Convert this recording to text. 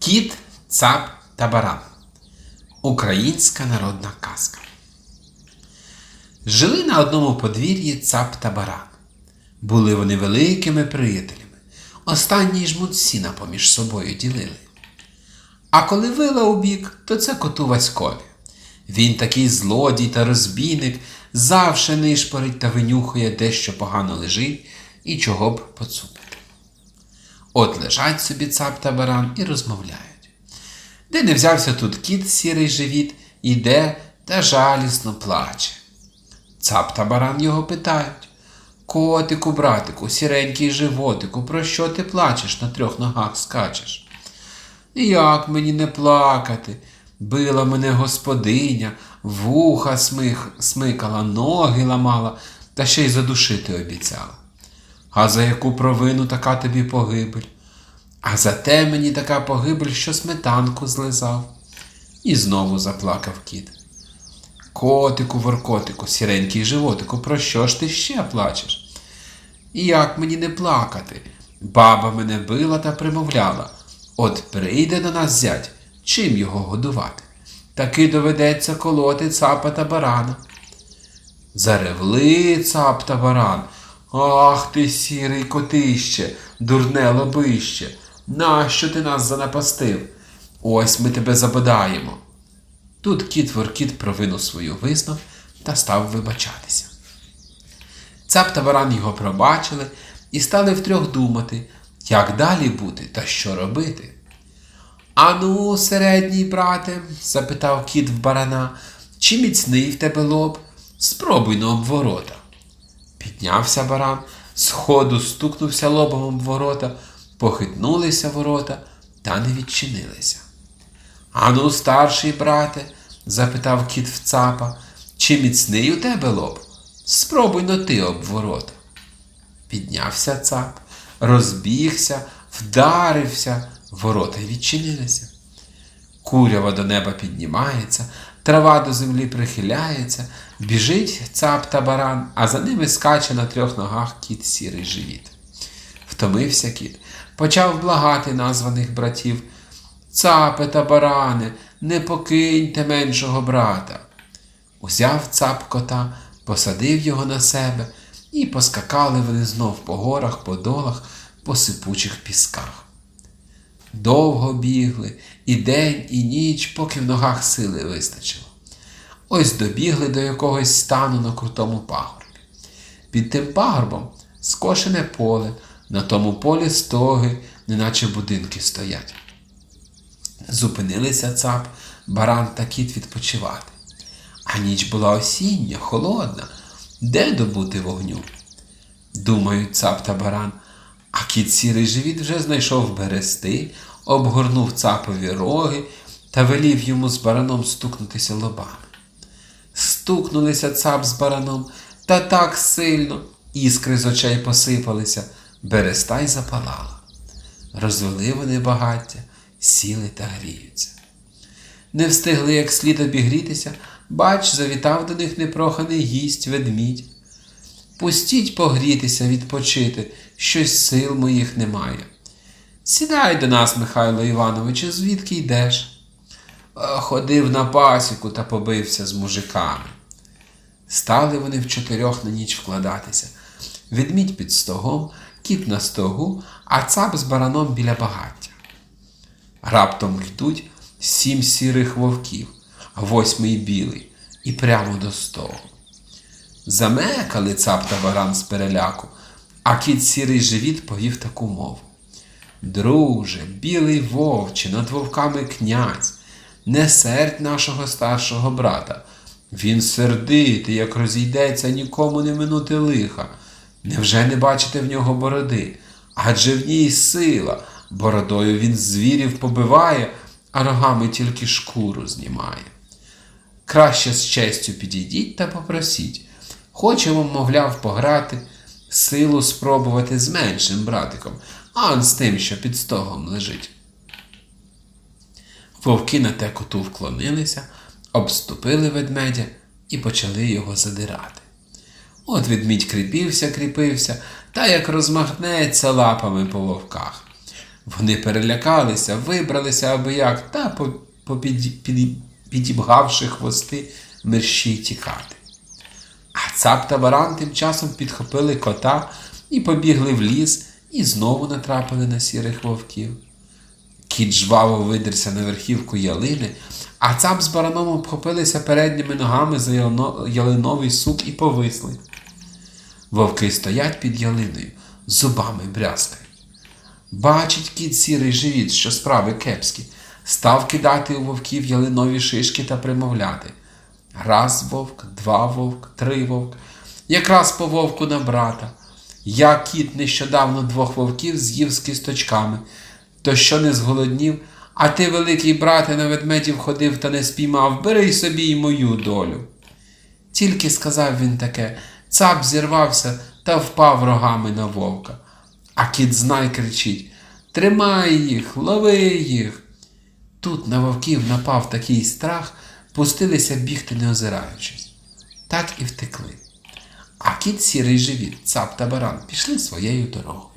Кіт, цап та баран. Українська народна казка. Жили на одному подвір'ї цап та баран. Були вони великими приятелями. Останній жмут сіна поміж собою ділили. А коли вила у бік, то це коту Васькові. Він такий злодій та розбійник, завше нишпорить та винюхує де що погано лежить і чого б поцупити. От лежать собі цап та баран і розмовляють. Де не взявся тут кіт сірий живіт, іде та жалісно плаче. Цап та баран його питають. Котику, братику, сіренький животику, про що ти плачеш на трьох ногах скачеш? Як мені не плакати? Била мене господиня, вуха смих, смикала, ноги ламала, та ще й задушити обіцяла. А за яку провину така тобі погибель? А за те мені така погибель, що сметанку злизав. І знову заплакав кіт. Котику, воркотику, сіренький животику, про що ж ти ще плачеш? І як мені не плакати? Баба мене била та примовляла. От прийде до нас зять, чим його годувати? Таки доведеться колоти цапа та барана. Заревли цап та баран. Ах ти, сірий котище, дурне лобище, нащо ти нас занапастив? Ось ми тебе забодаємо. Тут кіт Воркіт провину свою визнав та став вибачатися. Цап та баран його пробачили і стали втрьох думати, як далі бути та що робити. Ану, середній брате, запитав кіт в барана, чи міцний в тебе лоб? Спробуй на обворота. Піднявся баран, сходу стукнувся лобом об ворота, похитнулися ворота та не відчинилися. Ану, старший брате, запитав кіт в цапа, чи міцний у тебе лоб? Спробуй но ти об ворота. Піднявся цап, розбігся, вдарився, ворота й відчинилися. Курява до неба піднімається, трава до землі прихиляється, біжить цап та баран, а за ними скаче на трьох ногах кіт сірий живіт. Втомився кіт, почав благати названих братів. Цапе та баране, не покиньте меншого брата. Узяв цап кота, посадив його на себе, і поскакали вони знов по горах, по долах, по сипучих пісках. Довго бігли і день, і ніч, поки в ногах сили вистачило. Ось добігли до якогось стану на крутому пагорбі. Під тим пагорбом скошене поле, на тому полі стоги, неначе будинки стоять. Зупинилися цап, баран та кіт відпочивати. А ніч була осіння, холодна. Де добути вогню? Думають цап та баран, кіт сірий живіт вже знайшов берести, обгорнув цапові роги та велів йому з бараном стукнутися лобами. Стукнулися цап з бараном та так сильно іскри з очей посипалися, береста й запалала. Розвели вони багаття, сіли та гріються. Не встигли як слід обігрітися, бач, завітав до них непроханий гість ведмідь. Пустіть погрітися, відпочити, щось сил моїх немає. Сідай до нас, Михайло Івановичу, звідки йдеш? «Е, Ходив на пасіку та побився з мужиками. Стали вони в чотирьох на ніч вкладатися. Ведмідь під стогом, кіт на стогу, а цап з бараном біля багаття. Раптом йдуть сім сірих вовків, а восьмий білий, і прямо до стогу. Замекали цап та баран з переляку, а кіт сірий живіт повів таку мову. Друже, білий вовче, над вовками князь, не сердь нашого старшого брата. Він сердитий, як розійдеться, нікому не минути лиха. Невже не бачите в нього бороди? Адже в ній сила, бородою він звірів побиває, а рогами тільки шкуру знімає. Краще з честю підійдіть та попросіть. Хочемо, мовляв, пограти, силу спробувати з меншим братиком, а з тим, що під стогом лежить. Вовки на те коту вклонилися, обступили ведмедя і почали його задирати. От ведмідь кріпився, кріпився, та як розмахнеться лапами по вовках. Вони перелякалися, вибралися аби як та по- попід- підібгавши хвости, мерщій тікати. Цап та баран тим часом підхопили кота і побігли в ліс, і знову натрапили на сірих вовків. Кіт жваво видерся на верхівку ялини, а цап з бараном обхопилися передніми ногами за ялиновий сук і повисли. Вовки стоять під ялиною, зубами брязкають. Бачить кіт сірий живіт, що справи кепські, став кидати у вовків ялинові шишки та примовляти. Раз вовк, два вовк, три вовк, якраз по вовку на брата. Я кіт нещодавно двох вовків з'їв з кісточками, то що не зголоднів, а ти, великий брате, на ведмедів ходив та не спіймав, бери собі й мою долю. Тільки сказав він таке, цап зірвався та впав рогами на вовка. А кіт знай кричить Тримай їх, лови їх. Тут на вовків напав такий страх, пустилися бігти, не озираючись. Так і втекли. А кіт сірий живіт, цап та баран пішли своєю дорогою.